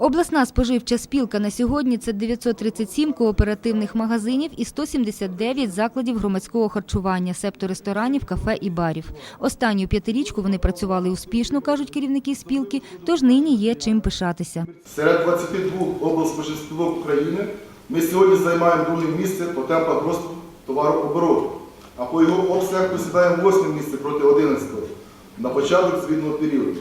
Обласна споживча спілка на сьогодні це 937 кооперативних магазинів і 179 закладів громадського харчування, септо ресторанів, кафе і барів. Останню п'ятирічку вони працювали успішно, кажуть керівники спілки, тож нині є чим пишатися. Серед 22 облспоживспілок України ми сьогодні займаємо друге місце по темпах росту товарообороту, а по його обсягах посідаємо восьме місце проти 11-го на початок звітного періоду.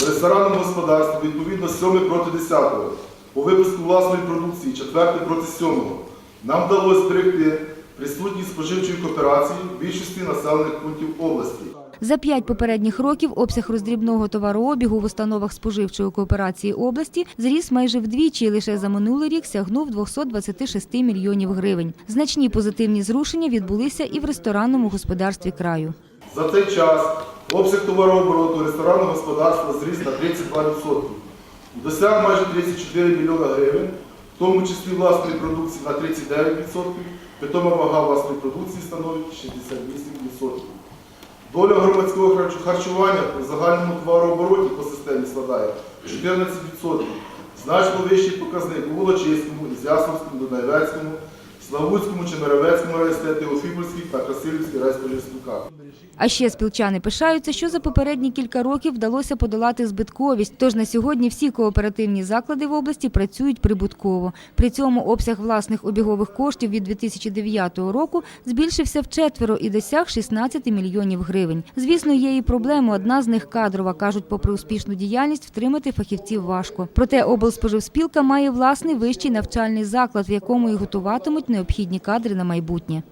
Ресторанному господарстві відповідно 7 проти 10-го, по випуску власної продукції 4 проти 7-го. Нам вдалося зберегти присутність споживчої кооперації в більшості населених пунктів області. За п'ять попередніх років обсяг роздрібного товарообігу в установах споживчої кооперації області зріс майже вдвічі і лише за минулий рік сягнув 226 мільйонів гривень. Значні позитивні зрушення відбулися і в ресторанному господарстві краю. За цей час обсяг товарообороту ресторанного господарства зріс на 32%. Досяг майже 34 мільйона гривень, в тому числі власної продукції на 39%, питома вага власної продукції становить 68%. Доля громадського харчування при загальному товарообороті по системі складає 14%. Значно вищий показник у Волочиському, Ізяславському, Дунаєвецькому, Славутському, Чемеровецькому райсте, Теофіпольській та Красилівській райспоживспілках. А ще спілчани пишаються, що за попередні кілька років вдалося подолати збитковість. Тож на сьогодні всі кооперативні заклади в області працюють прибутково. При цьому обсяг власних обігових коштів від 2009 року збільшився вчетверо і досяг 16 мільйонів гривень. Звісно, є і проблеми. Одна з них кадрова. кажуть, попри успішну діяльність, втримати фахівців важко. Проте облспоживспілка має власний вищий навчальний заклад, в якому і готуватимуть необхідні кадри на майбутнє.